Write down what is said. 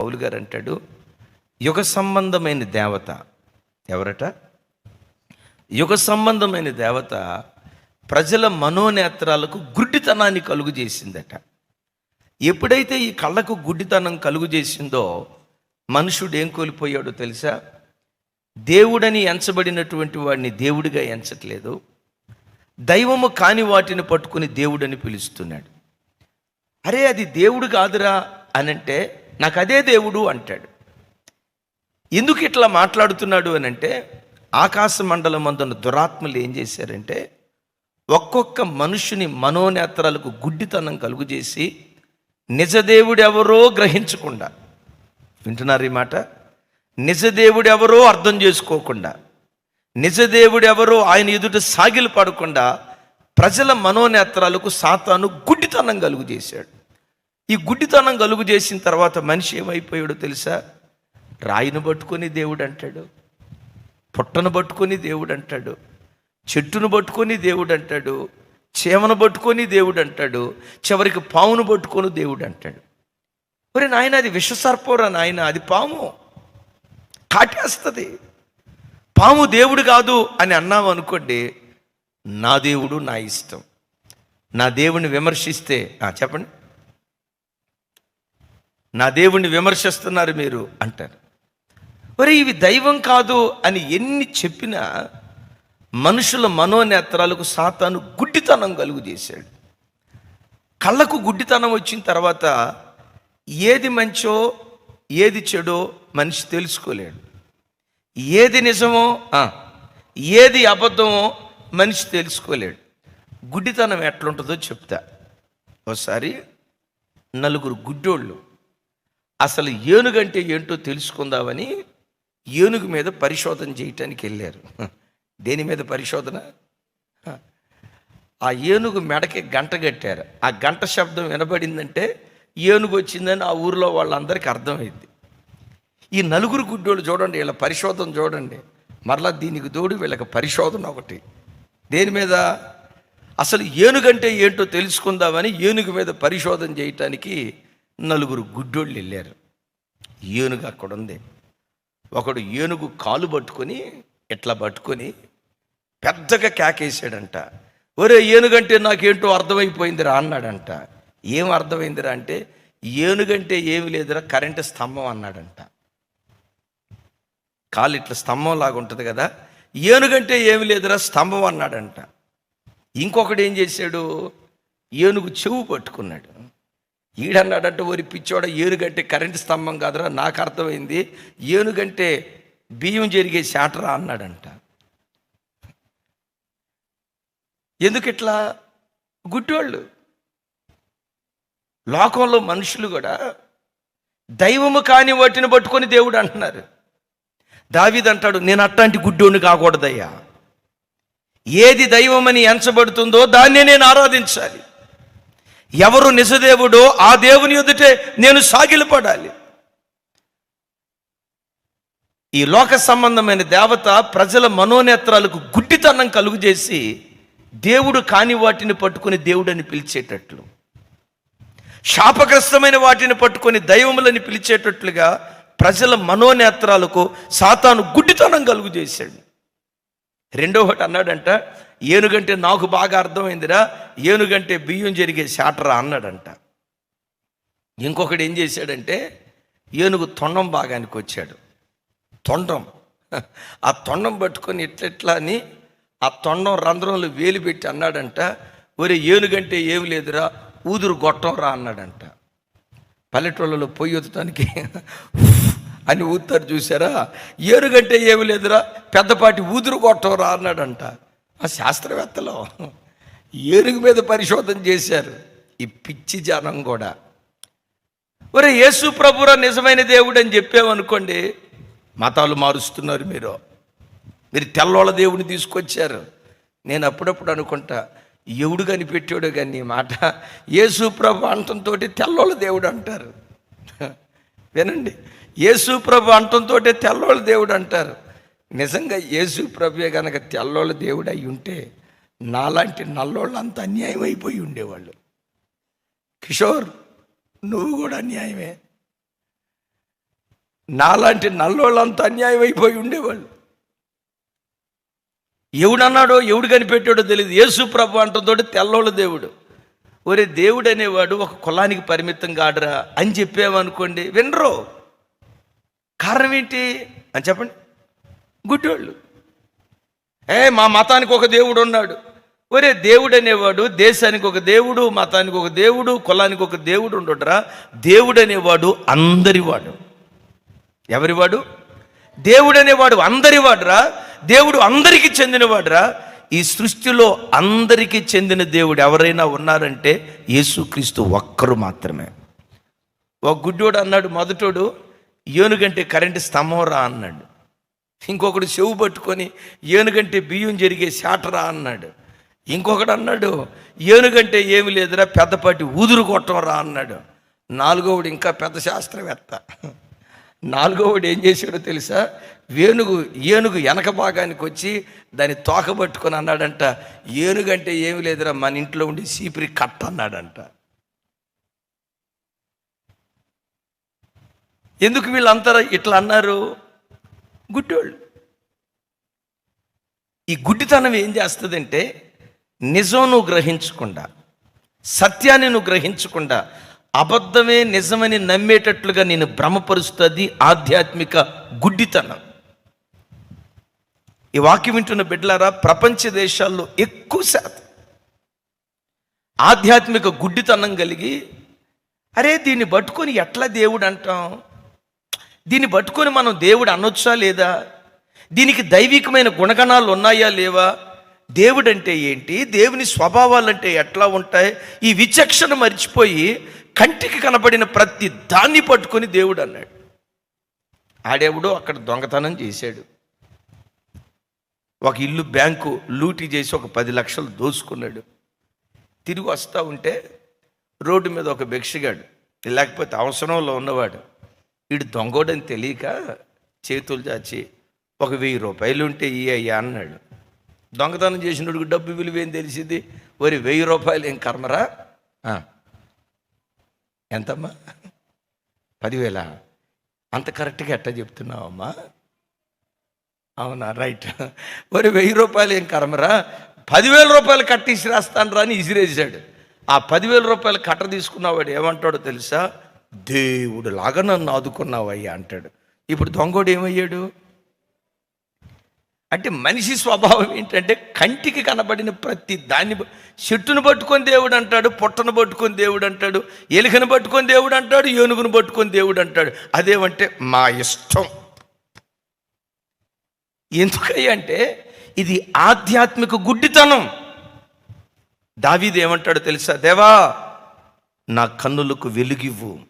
పౌలు గారు అంటాడు యుగ సంబంధమైన దేవత ఎవరట? యుగ సంబంధమైన దేవత ప్రజల మనోనేత్రాలకు గుడ్డితనాన్ని కలుగు చేసిందట. ఎప్పుడైతే ఈ కళ్ళకు గుడ్డితనం కలుగు చేసిందో మనుషుడు ఏం కోల్పోయాడో తెలుసా? దేవుడని ఎంచబడినటువంటి వాడిని దేవుడిగా ఎంచట్లేదు. దైవము కాని వాటిని పట్టుకుని దేవుడని పిలుస్తున్నాడు. అరే అది దేవుడు కాదురా అని అంటే నాకు అదే దేవుడు అంటాడు. ఎందుకు ఇట్లా మాట్లాడుతున్నాడు అని అంటే ఆకాశ మండలం అందున్న దురాత్మలు ఏం చేశారంటే ఒక్కొక్క మనుషుని మనోనేత్రాలకు గుడ్డితనం కలుగు చేసి నిజదేవుడు ఎవరో గ్రహించకుండా వింటున్నారు ఈ మాట? నిజదేవుడు ఎవరో అర్థం చేసుకోకుండా నిజదేవుడు ఎవరో ఆయన ఎదుట సాగిలు పడకుండా ప్రజల మనోనేత్రాలకు సాతాను గుడ్డితనం కలుగు చేశాడు. ఈ గుడ్డితనం కలుగు చేసిన తర్వాత మనిషి ఏమైపోయాడో తెలుసా? రాయిని పట్టుకొని దేవుడు అంటాడు పుట్టను పట్టుకొని దేవుడు అంటాడు చెట్టును పట్టుకొని దేవుడు అంటాడు చేమను పట్టుకొని దేవుడు అంటాడు చివరికి పావును పట్టుకొని దేవుడు అంటాడు. మరి నాయన అది విషసర్పరా నాయన? అది పాము. కాటేస్తుంది. పాము దేవుడు కాదు అని అన్నాం అనుకోండి నా దేవుడు నా ఇష్టం. నా దేవుని విమర్శిస్తే చెప్పండి. నా దేవుణ్ణి విమర్శిస్తున్నారు మీరు అంటారు. మరి ఇవి దైవం కాదు అని ఎన్ని చెప్పినా మనుషుల మనోనేత్రాలకు సాతాను గుడ్డితనం కలుగు చేశాడు. కళ్ళకు గుడ్డితనం వచ్చిన తర్వాత ఏది మంచో ఏది చెడో మనిషి తెలుసుకోలేడు. ఏది నిజమో ఏది అబద్ధమో మనిషి తెలుసుకోలేడు. గుడ్డితనం ఎట్లుంటుందో చెప్తా. ఒకసారి నలుగురు గుడ్డోళ్ళు అసలు ఏనుగంటే ఏంటో తెలుసుకుందామని ఏనుగు మీద పరిశోధన చేయటానికి వెళ్ళారు. దేని మీద పరిశోధన? ఆ ఏనుగు మెడకి గంట కట్టారు. ఆ గంట శబ్దం వినబడిందంటే ఏనుగు వచ్చిందని ఆ ఊరిలో వాళ్ళందరికీ అర్థమైంది. ఈ నలుగురు గుడ్డోళ్ళు చూడండి వీళ్ళ పరిశోధన చూడండి. మరలా దీనికి తోడు వీళ్ళకి పరిశోధన ఒకటి. దేని మీద? అసలు ఏనుగంటే ఏంటో తెలుసుకుందామని ఏనుగు మీద పరిశోధన చేయటానికి నలుగురు గుడ్డోళ్ళు వెళ్ళారు. ఏనుగు అక్కడ ఉంది. ఒకడు ఏనుగు కాలు పట్టుకొని ఇట్లా పట్టుకొని పెద్దగా కేకేసాడంట ఒరే ఏనుగంటే నాకేంటో అర్థమైపోయిందిరా అన్నాడంట. ఏం అర్థమైందిరా అంటే ఏనుగంటే ఏమి లేదురా కరెంటు స్తంభం అన్నాడంట. కాలు ఇట్లా స్తంభం లాగా ఉంటుంది కదా ఏనుగంటే ఏమి లేదురా స్తంభం అన్నాడంట. ఇంకొకడు ఏం చేశాడు? ఏనుగు చెవు పట్టుకున్నాడు. ఈడన్నాడంటే ఓరి పిచ్చోడ ఏనుగంటే కరెంటు స్తంభం కాదురా నాకు అర్థమైంది. ఏనుగంటే బియ్యం జరిగే శాటరా అన్నాడంట. ఎందుకు ఇట్లా గుడ్డోళ్ళు లోకంలో మనుషులు కూడా దైవము కాని వాటిని పట్టుకొని దేవుడు అంటున్నారు. దావీద్ అంటాడు నేను అట్లాంటి గుడ్డోని కాకూడదయ్యా. ఏది దైవమని ఎంచబడుతుందో దాన్నే నేను ఆరాధించాలి. ఎవరు నిజదేవుడో ఆ దేవుని ఎదుటే నేను సాగిలపడాలి. ఈ లోక సంబంధమైన దేవత ప్రజల మనోనేత్రాలకు గుడ్డితనం కలుగు చేసి దేవుడు కాని వాటిని పట్టుకొని దేవుడని పిలిచేటట్లు. శాపగ్రస్తమైన వాటిని పట్టుకొని దైవములని పిలిచేటట్లుగా ప్రజల మనోనేత్రాలకు సాతాను గుడ్డితనం కలుగు చేశాడు. రెండో ఒకటి అన్నాడంట ఏనుగంటే నాకు బాగా అర్థమైందిరా ఏనుగంటే బియ్యం జరిగే శాటరా అన్నాడంట. ఇంకొకటి ఏం చేశాడంటే ఏనుగు తొండం భాగానికి వచ్చాడు. తొండం. ఆ తొండం పట్టుకొని ఇట్లెట్లా అని ఆ తొండం రంధ్రంలో వేలు పెట్టి అన్నాడంట ఒరే ఏనుగంటే ఏమి లేదురా ఊదురు గొట్టం రా అన్నాడంట. పల్లెటూళ్ళలో పొయ్యి ఊతటానికి అని ఊతారు చూసారా? ఏనుగంటే ఏమి లేదురా పెద్దపాటి ఊదురు గొట్టం రా అన్నాడంట. ఆ శాస్త్రవేత్తలు ఏనుగు మీద పరిశోధన చేశారు ఈ పిచ్చి జనం కూడా. ఒరే యేసు ప్రభురా నిజమైన దేవుడు అని చెప్పామనుకోండి మతాలు మారుస్తున్నారు మీరు. మీరు తెల్లోళ్ళ దేవుడిని తీసుకొచ్చారు. నేను అప్పుడప్పుడు అనుకుంటా ఎవడు కనిపెట్టాడు కానీ ఈ మాట యేసు ప్రభు అంటంతో తెల్లోళ్ళ దేవుడు అంటారు. వినండి యేసు ప్రభు అంటంతో తెల్లోళ్ళ దేవుడు అంటారు. నిజంగా యేసు ప్రభువే కనుక తెల్లోళ్ళ దేవుడు అయి ఉంటే నాలాంటి నల్లోళ్ళు అంత అన్యాయం అయిపోయి ఉండేవాళ్ళు. కిషోర్ నువ్వు కూడా అన్యాయమే. నాలాంటి నల్లోళ్ళంతా అన్యాయం అయిపోయి ఉండేవాళ్ళు. ఎవడన్నాడో ఎవడు కనిపెట్టాడో తెలియదు యేసు ప్రభు అంటంతో తెల్లోళ్ళ దేవుడు. ఒరే దేవుడు అనేవాడు ఒక కులానికి పరిమితం కాడురా అని చెప్పామనుకోండి వినరు. కారణం ఏంటి అని చెప్పండి. గుడ్డోళ్ళు. ఏ మా మతానికి ఒక దేవుడు ఉన్నాడు. ఒరే దేవుడు అనేవాడు దేశానికి ఒక దేవుడు మతానికి ఒక దేవుడు కులానికి ఒక దేవుడు ఉండడురా? దేవుడు అనేవాడు అందరివాడు ఎవరివాడు దేవుడు అనేవాడు అందరివాడురా దేవుడు అందరికీ చెందినవాడురా. ఈ సృష్టిలో అందరికీ చెందిన దేవుడు ఎవరైనా ఉన్నారంటే యేసుక్రీస్తు ఒక్కరు మాత్రమే. ఒక గుడ్డోడు అన్నాడు మొదటోడు ఏనుగంటే కరెంటు స్తంభం రా అన్నాడు. ఇంకొకడు చెవు పట్టుకొని ఏనుగంటే బియ్యం జరిగే శాటరా అన్నాడు. ఇంకొకడు అన్నాడు ఏనుగంటే ఏమి లేదురా పెద్దపాటి ఊదురు కొట్టం రా అన్నాడు. నాలుగోవుడు ఇంకా పెద్ద శాస్త్రవేత్త. నాలుగోవుడు ఏం చేశాడో తెలుసా? వేణుగు ఏనుగు వెనక భాగానికి వచ్చి దాన్ని తోక పట్టుకొని అన్నాడంట ఏనుగంటే ఏమి లేదురా మన ఇంట్లో ఉండి సీపిరి కట్ట అన్నాడంట. ఎందుకు వీళ్ళంతా ఇట్లా అన్నారు? గుడ్డోళ్ళు. ఈ గుడ్డితనం ఏం చేస్తుందంటే నిజం నువ్వు గ్రహించకుండా సత్యాన్ని నువ్వు గ్రహించకుండా అబద్ధమే నిజమని నమ్మేటట్లుగా నేను భ్రమపరుస్తుంది ఆధ్యాత్మిక గుడ్డితనం. ఈ వాక్యం వింటున్న బిడ్డలారా ప్రపంచ దేశాల్లో ఎక్కువ శాతం ఆధ్యాత్మిక గుడ్డితనం కలిగి అరే దీన్ని పట్టుకొని ఎట్లా దేవుడు అంటాం? దీన్ని పట్టుకొని మనం దేవుడు అనొచ్చా లేదా? దీనికి దైవికమైన గుణగణాలు ఉన్నాయా లేవా? దేవుడు అంటే ఏంటి? దేవుని స్వభావాలంటే ఎట్లా ఉంటాయి? ఈ విచక్షణ మర్చిపోయి కంటికి కనబడిన ప్రతి దాన్ని పట్టుకొని దేవుడు అన్నాడు. ఆడెవడో అక్కడ దొంగతనం చేశాడు. ఒక ఇల్లు బ్యాంకు లూటీ చేసి ఒక పది లక్షలు దోసుకున్నాడు. తిరిగి వస్తూ ఉంటే రోడ్డు మీద ఒక భిక్షగాడు లేకపోతే అవసరంలో ఉన్నవాడు. వీడు దొంగోడని తెలియక చేతులు చాచి ఒక వెయ్యి రూపాయలు ఉంటే ఈ అయ్యా అన్నాడు. దొంగతనం చేసినోడికి డబ్బు విలువ ఏం తెలిసింది? వరి వెయ్యి రూపాయలు ఏం కర్మరా ఎంతమ్మా? పదివేల. అంత కరెక్ట్గా ఎట్టా చెప్తున్నావమ్మా? అవునా రైట్. మరి వెయ్యి రూపాయలు ఏం కర్మరా? పదివేల రూపాయలు కట్టేసి ఇసిరేస్తాను రా అని ఇసిరేసాడు ఆ పదివేల రూపాయలు కట్ట తీసుకున్నవాడు ఏమంటాడో తెలుసా? దేవుడు లాగా నన్ను ఆదుకున్నావయ్యా అంటాడు. ఇప్పుడు దొంగోడు ఏమయ్యాడు? అంటే మనిషి స్వభావం ఏంటంటే కంటికి కనబడిన ప్రతి దాన్ని చెట్టును పట్టుకొని దేవుడు అంటాడు పొట్టను పట్టుకొని దేవుడు అంటాడు ఎలుకను పట్టుకొని దేవుడు అంటాడు ఏనుగును పట్టుకొని దేవుడు అంటాడు. అదేమంటే మా ఇష్టం. ఎందుకంటే అంటే ఇది ఆధ్యాత్మిక గుడ్డితనం. దావీదు ఏమంటాడో తెలుసా? దేవా నా కన్నులకు వెలుగివ్వు.